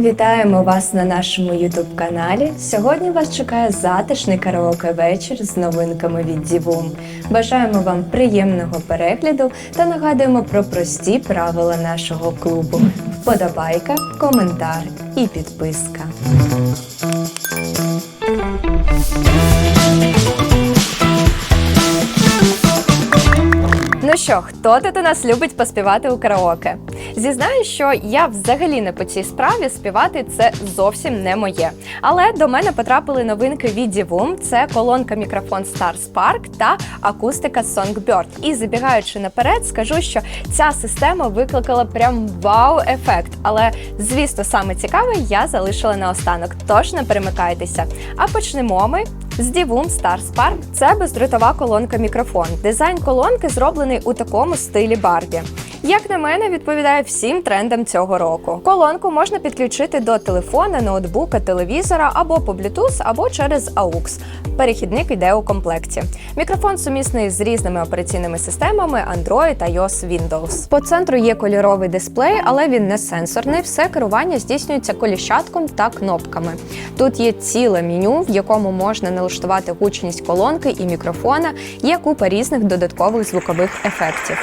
Вітаємо вас на нашому youtube каналі. Сьогодні вас чекає затишний караоке вечір з новинками від Дівум. Бажаємо вам приємного перегляду та нагадуємо про прості правила нашого клубу: вподобайка, коментар і підписка. Ну що, хто тут у нас любить поспівати у караоке? Зізнаю, що я взагалі не по цій справі співати це зовсім не моє. Але до мене потрапили новинки від Divum. Це колонка мікрофон Star Spark та акустика Songbird. І забігаючи наперед, скажу, що ця система викликала прям вау-ефект. Але звісно, саме цікаве я залишила наостанок. Тож не перемикайтеся. А почнемо ми з Divum Star Spark. Це бездротова колонка мікрофон. Дизайн колонки зроблений у такому стилі Барбі. Як на мене, відповідає всім трендам цього року. Колонку можна підключити до телефона, ноутбука, телевізора або по Bluetooth, або через AUX. Перехідник йде у комплекті. Мікрофон сумісний з різними операційними системами Android, iOS, Windows. По центру є кольоровий дисплей, але він не сенсорний. Все керування здійснюється коліщатком та кнопками. Тут є ціле меню, в якому можна налаштувати гучність колонки і мікрофона. Є купа різних додаткових звукових ефектів.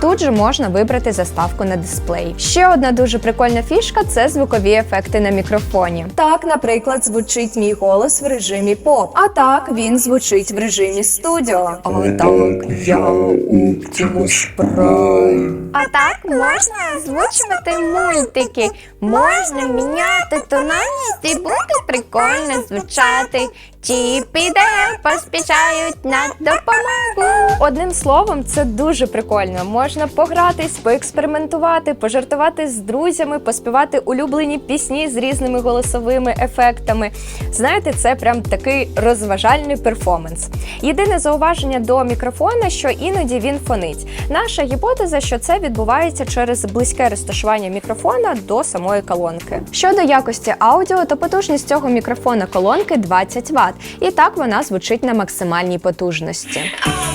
Тут же можна вибрати заставку на дисплей. Ще одна дуже прикольна фішка це звукові ефекти на мікрофоні. Так, наприклад, звучить мій голос в режимі поп. А так він звучить в режимі студіо. А так я Optimus Prime. А так можна озвучувати мультики, можна міняти тональність і буде прикольно звучати. Чіп поспішають на допомогу. Одним словом, це дуже прикольно. Можна погратись, поекспериментувати, пожартувати з друзями, поспівати улюблені пісні з різними голосовими ефектами. Знаєте, це прям такий розважальний перформанс. Єдине зауваження до мікрофона, що іноді він фонить. Наша гіпотеза, що це відбувається через близьке розташування мікрофона до самої колонки. Щодо якості аудіо, то потужність цього мікрофона колонки 20 Вт. І так вона звучить на максимальній потужності. Oh.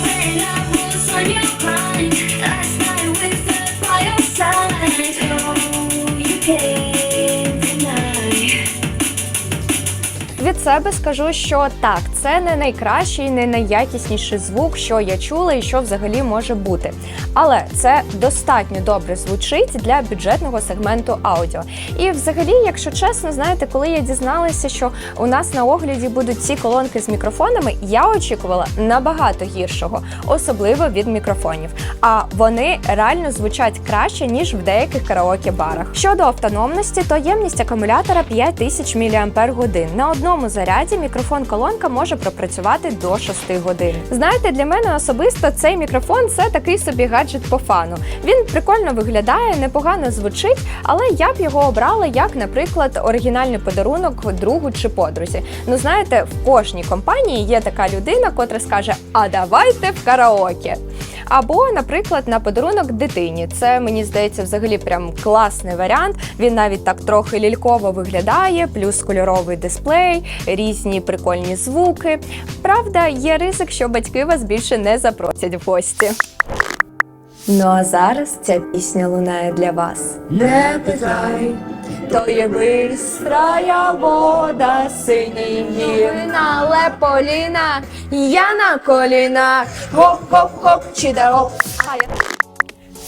Від себе скажу, що так, це не найкращий, не найякісніший звук, що я чула і що взагалі може бути. Але це достатньо добре звучить для бюджетного сегменту аудіо. І взагалі, якщо чесно, знаєте, коли я дізналася, що у нас на огляді будуть ці колонки з мікрофонами, я очікувала набагато гіршого, особливо від мікрофонів. А вони реально звучать краще ніж в деяких караоке-барах. Щодо автономності, то ємність акумулятора 5000 мАч. На одному заряді мікрофон-колонка може пропрацювати до 6 годин. Знаєте, для мене особисто цей мікрофон це такий собі гаджет по фану. Він прикольно виглядає, непогано звучить, але я б його обрала як, наприклад, оригінальний подарунок другу чи подрузі. Ну знаєте, в кожній компанії є така людина, котра скаже: А давайте в караоке. Або, наприклад, на подарунок дитині. Це мені здається взагалі прям класний варіант. Він навіть так трохи лільково виглядає, плюс кольоровий дисплей, різні прикольні звуки. Правда, є ризик, що батьки вас більше не запросять в гості. Ну а зараз ця пісня лунає для вас. Не питай, то є бистрая вода, синій гімна, леполіна, я на колінах, гоп-гоп-гоп, чи да гоп.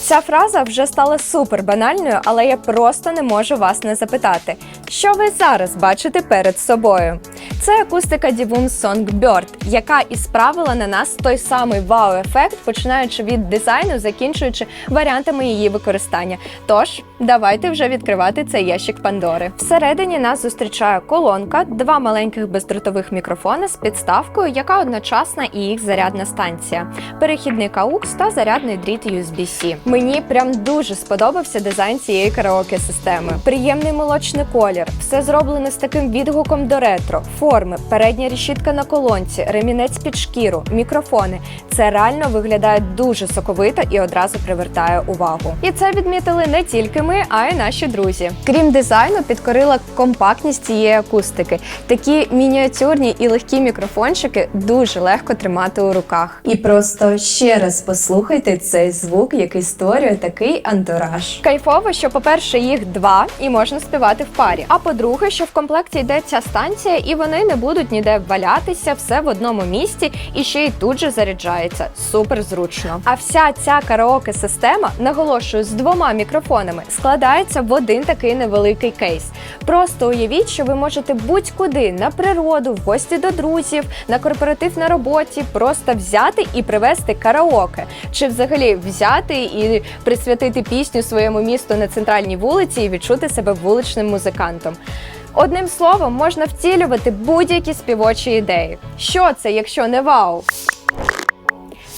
Ця фраза вже стала супер банальною, але я просто не можу вас не запитати, що ви зараз бачите перед собою. Це акустика Divum Songbird, яка і справила на нас той самий вау-ефект, починаючи від дизайну, закінчуючи варіантами її використання. Тож, давайте вже відкривати цей ящик Пандори. Всередині нас зустрічає колонка, два маленьких бездротових мікрофони з підставкою, яка одночасна і їх зарядна станція, перехідник AUX та зарядний дріт USB-C. Мені прям дуже сподобався дизайн цієї караоке системи. Приємний молочний колір, все зроблено з таким відгуком до ретро, форми, передня решітка на колонці, ремінець під шкіру, мікрофони. Це реально виглядає дуже соковито і одразу привертає увагу. І це відмітили не тільки ми. Ми, а й наші друзі. Крім дизайну, підкорила компактність цієї акустики. Такі мініатюрні і легкі мікрофончики дуже легко тримати у руках. І просто ще раз послухайте цей звук, який створює такий антураж. Кайфово, що, по-перше, їх два і можна співати в парі. А по-друге, що в комплекті йде ця станція, і вони не будуть ніде валятися, все в одному місці і ще й тут же заряджається. Супер зручно. А вся ця караоке система, наголошую, з двома мікрофонами складається в один такий невеликий кейс. Просто уявіть, що ви можете будь-куди на природу, в гості до друзів, на корпоратив на роботі, просто взяти і привезти караоке, чи взагалі взяти і присвятити пісню своєму місту на центральній вулиці і відчути себе вуличним музикантом. Одним словом, можна втілювати будь-які співочі ідеї. Що це, якщо не вау?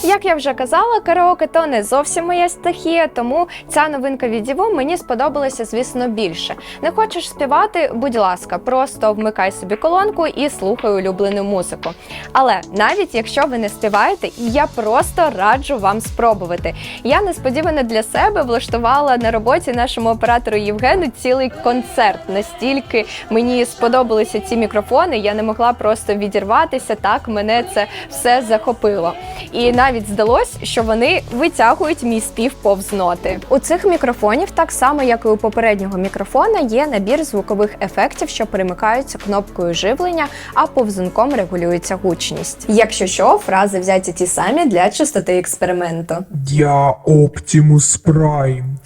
Як я вже казала, караоке то не зовсім моя стихія, тому ця новинка від Діву мені сподобалася, звісно, більше. Не хочеш співати, будь ласка, просто вмикай собі колонку і слухай улюблену музику. Але навіть якщо ви не співаєте, я просто раджу вам спробувати. Я несподівано для себе влаштувала на роботі нашому оператору Євгену цілий концерт. Настільки мені сподобалися ці мікрофони, я не могла просто відірватися. Так мене це все захопило. І навіть здалось, що вони витягують мій спів повз ноти. У цих мікрофонів, так само як і у попереднього мікрофона, є набір звукових ефектів, що перемикаються кнопкою живлення, а повзунком регулюється гучність. Якщо що, фрази взяті ті самі для чистоти експерименту. Я Оптимус Прайм.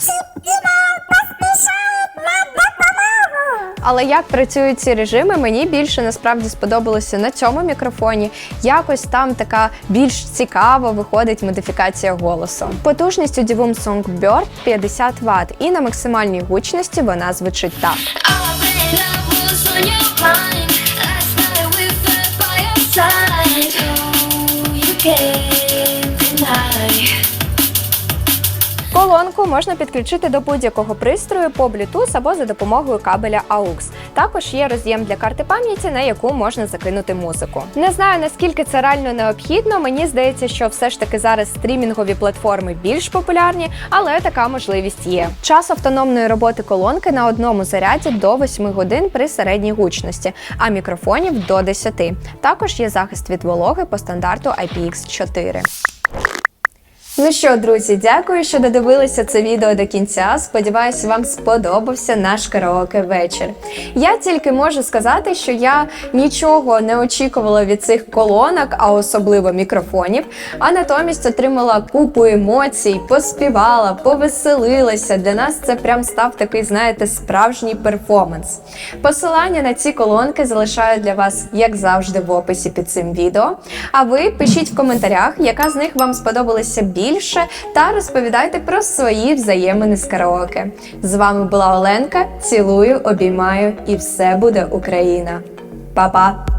Але як працюють ці режими, мені більше насправді сподобалося на цьому мікрофоні. Якось там така більш цікава виходить модифікація голосу. Потужність у Divum Songbird 50 Вт, і на максимальній гучності вона звучить так. Колонку можна підключити до будь-якого пристрою по Bluetooth або за допомогою кабеля AUX. Також є роз'єм для карти пам'яті, на яку можна закинути музику. Не знаю наскільки це реально необхідно. Мені здається, що все ж таки зараз стрімінгові платформи більш популярні, але така можливість є. Час автономної роботи колонки на одному заряді до 8 годин при середній гучності, а мікрофонів до 10. Також є захист від вологи по стандарту IPX4. Ну що, друзі, дякую, що додивилися це відео до кінця. Сподіваюся, вам сподобався наш караоке вечір. Я тільки можу сказати, що я нічого не очікувала від цих колонок, а особливо мікрофонів, а натомість отримала купу емоцій, поспівала, повеселилася. Для нас це прям став такий, знаєте, справжній перформанс. Посилання на ці колонки залишаю для вас, як завжди, в описі під цим відео. А ви пишіть в коментарях, яка з них вам сподобалася більше, та розповідайте про свої взаємини з караоке. З вами була Оленка. Цілую, обіймаю і все буде Україна. Па-па!